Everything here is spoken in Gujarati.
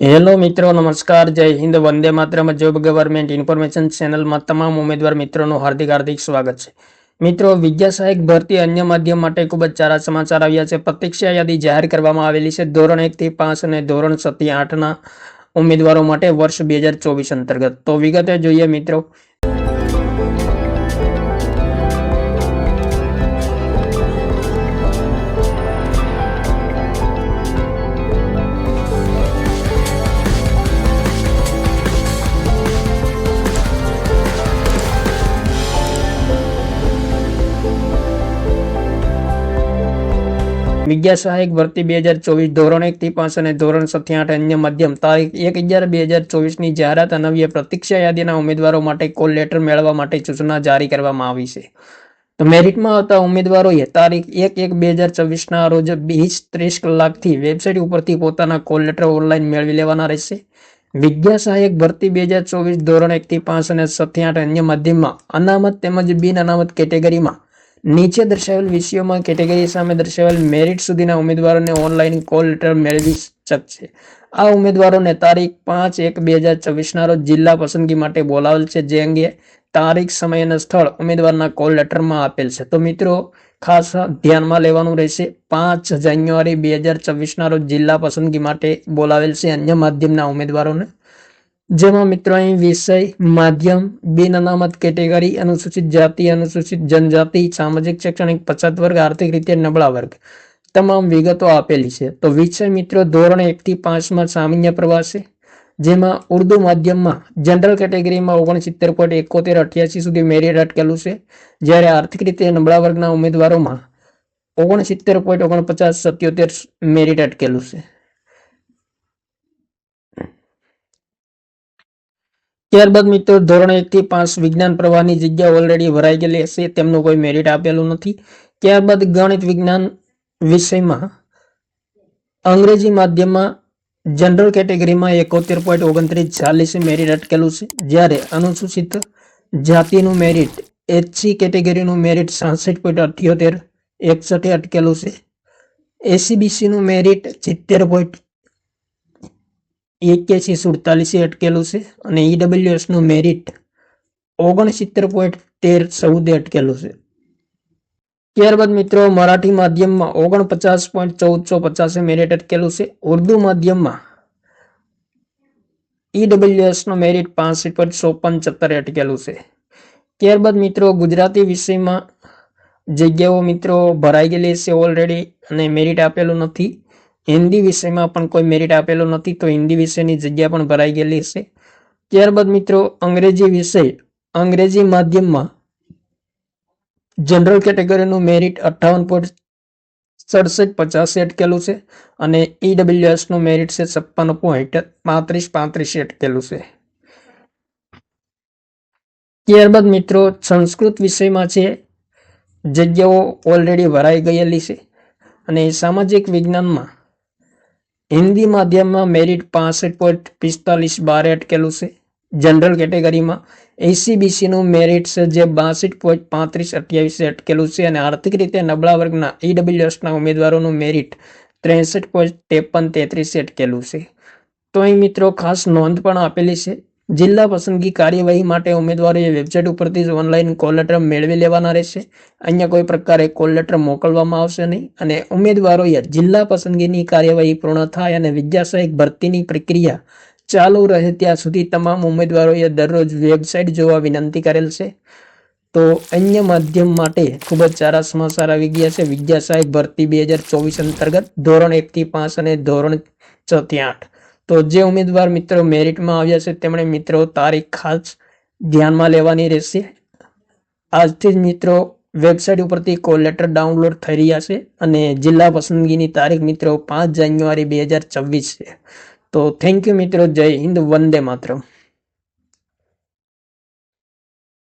હેલો મિત્રો, નમસ્કાર, જય હિન્દ, વંદે માત્રમ જોબ ગવર્મેન્ટ ઇન્ફોર્મેશન ચેનલમાં તમામ ઉમેદવાર મિત્રોનું હાર્દિક હાર્દિક સ્વાગત છે. મિત્રો વિદ્યા સહાયક ભરતી અન્ય માધ્યમ માટે ખૂબ જ સારા સમાચાર આવ્યા છે. પ્રતીક્ષા યાદી જાહેર કરવામાં આવેલી છે. ધોરણ એકથી પાંચ અને ધોરણ છ આઠના ઉમેદવારો માટે વર્ષ બે અંતર્ગત. તો વિગતે જોઈએ મિત્રો વિદ્યા સહાયક ભરતી બે હજાર ચોવીસ ધોરણ એક થી પાંચ અને ધોરણ સત્યાઠ અન્ય માધ્યમ તારીખ એક અગિયાર બે હજાર ચોવીસની જાહેરાત અનવ્ય પ્રતીક્ષા યાદીના ઉમેદવારો માટે કોલ લેટર મેળવવા માટે સૂચના જારી કરવામાં આવી છે. તો મેરિટમાં આવતા ઉમેદવારોએ તારીખ એક એક બે હજાર ચોવીસના રોજ બીસ ત્રીસ કલાકથી વેબસાઇટ ઉપરથી પોતાના કોલ લેટર ઓનલાઈન મેળવી લેવાના રહેશે. વિદ્યા સહાયક ભરતી બે હજાર ચોવીસ ધોરણ એકથી પાંચ અને સત્યાઠ અન્ય માધ્યમમાં અનામત તેમજ બિન અનામત કેટેગરીમાં નીચે દર્શાવેલ વિષયોમાં કેટેગરી સામે દર્શાવેલ મેરિટ સુધીના ઉમેદવારોને ઓનલાઈન કોલ લેટર મેળવી શકશે. આ ઉમેદવારોને તારીખ પાંચ એક બે હજાર ચોવીસના રોજ જિલ્લા પસંદગી માટે બોલાવેલ છે. જે અંગે તારીખ, સમય અને સ્થળ ઉમેદવારના કોલ લેટરમાં આપેલ છે. તો મિત્રો, ખાસ ધ્યાનમાં લેવાનું રહેશે. પાંચ જાન્યુઆરી બે હજાર ચોવીસના રોજ જિલ્લા પસંદગી માટે બોલાવેલ છે. અન્ય માધ્યમના ઉમેદવારોને જેમાં મિત્રો અહીં વિષય, માધ્યમ બિન અનામત કેટેગરી, અનુસૂચિત જાતિ, અનુસૂચિત જનજાતિ, સામાજિક, શૈક્ષણિક, પછાત વર્ગ, આર્થિક રીતે નબળા વર્ગ તમામ વિગતો આપેલી છે. તો વિષય મિત્રો ધોરણ એક થી પાંચમાં સામાન્ય પ્રવાસે જેમાં ઉર્દુ માધ્યમમાં જનરલ કેટેગરીમાં ઓગણસિત્તેર પોઈન્ટ એકોતેર અઠ્યાસી સુધી મેરિટ અટકેલું છે. જ્યારે આર્થિક રીતે નબળા વર્ગના ઉમેદવારોમાં ઓગણસિત્તેર પોઈન્ટ ઓગણપચાસ સત્યોતેર મેરિટ અટકેલું છે. ત્યારબાદ મિત્રો, ધોરણ એક થી પાંચ વિજ્ઞાન પ્રવાહની જગ્યા ઓલરેડી ભરાઈ ગયેલી હશે, તેમનું કોઈ મેરિટ આપેલું નથી. ત્યારબાદ ગણિત વિજ્ઞાન વિષયમાં અંગ્રેજી માધ્યમમાં જનરલ કેટેગરીમાં એકોતેર પોઈન્ટ ઓગણત્રીસ ચાલીસ મેરિટ અટકેલું છે. જ્યારે અનુસૂચિત જાતિનું મેરિટ એચસી કેટેગરીનું મેરિટ સાસઠ પોઈન્ટ અઠ્યોતેર એકસઠે અટકેલું છે. એસીબીસીનું મેરિટ સિત્તેર પોઈન્ટ એક્યાસી સુડતાલીસે અટકેલું છે અને ઈડબ્લ્યુએસનું મેરિટ ઓગણસિત્તેર પોઈન્ટ તેર ચૌદે અટકેલું છે. ત્યારબાદ મિત્રો, મરાઠી માધ્યમમાં ઓગણપચાસ પોઈન્ટ ચૌદસો પચાસે મેરિટ અટકેલું છે. ઉર્દુ માધ્યમમાં ઈડબ્લ્યુએસનું મેરિટ પાંસઠ પોઈન્ટ ચોપન સત્તરે અટકેલું છે. ત્યારબાદ મિત્રો, ગુજરાતી વિષયમાં જગ્યાઓ મિત્રો ભરાઈ ગયેલી છે ઓલરેડી અને મેરિટ આપેલું નથી. હિન્દી વિષયમાં પણ કોઈ મેરિટ આપેલો નથી, તો હિન્દી વિષયની જગ્યા પણ ભરાઈ ગયેલી છે ત્યારબાદ મિત્રો, અંગ્રેજી વિષય, અંગ્રેજી માધ્યમમાં જનરલ કેટેગરીનું મેરિટ અઠ્ઠાવન પોઈન્ટ સડસઠ પચાસી અટકેલું છે અને ઈડબ્લ્યુએસનું મેરિટ છે છપ્પન પોઈન્ટ પાંત્રીસ પાંત્રીસ અટકેલું છે. ત્યારબાદ મિત્રો, સંસ્કૃત વિષયમાં છે, જગ્યાઓ ઓલરેડી ભરાઈ ગયેલી છે અને સામાજિક વિજ્ઞાનમાં હિન્દી માધ્યમમાં મેરિટ પાસઠ પોઈન્ટ પિસ્તાલીસ બારે અટકેલું છે. જનરલ કેટેગરીમાં એસીબીસીનું મેરિટ છે જે બાસઠ પોઈન્ટ પાંત્રીસ અઠ્યાવીસે અટકેલું છે અને આર્થિક રીતે નબળા વર્ગના ઈડબ્લ્યુએસના ઉમેદવારોનું મેરિટ ત્રેસઠ પોઈન્ટ ત્રેપન તેત્રીસે અટકેલું છે. તો અહીં મિત્રો ખાસ નોંધ પણ આપેલી છે જિલ્લા પસંદગી કાર્યવાહી માટે ઉમેદવારોએ વેબસાઇટ ઉપરથી જ ઓનલાઈન કોલ લેટર મેળવી લેવાના રહેશે. અહીંયા કોઈ પ્રકારે કોલ લેટર મોકલવામાં આવશે નહીં અને ઉમેદવારોએ જિલ્લા પસંદગીની કાર્યવાહી પૂર્ણ થાય અને વિદ્યાસહાયક ભરતીની પ્રક્રિયા ચાલુ રહે ત્યાં સુધી તમામ ઉમેદવારોએ દરરોજ વેબસાઇટ જોવા વિનંતી કરેલ છે. તો અન્ય માધ્યમ માટે ખૂબ જ સારા સમાચાર આવી ગયા છે. વિદ્યા ભરતી બે હજાર ચોવીસ અંતર્ગત ધોરણ એકથી પાંચ અને ધોરણ છ આઠ. તો જે ઉમેદવાર મિત્રો મેરિટમાં આવ્યા છે, તેમણે મિત્રો તારીખ ખાસ ધ્યાનમાં લેવાની રહેશે. આજથી જ મિત્રો વેબસાઇટ ઉપરથી કોલ લેટર ડાઉનલોડ થઈ રહ્યા છે અને જિલ્લા પસંદગીની તારીખ મિત્રો પાંચ જાન્યુઆરી બે હજાર છવ્વીસ છે. તો થેન્ક યુ મિત્રો, જય હિન્દ, વંદે માતરમ.